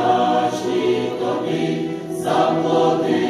вдячні тобі за плоди.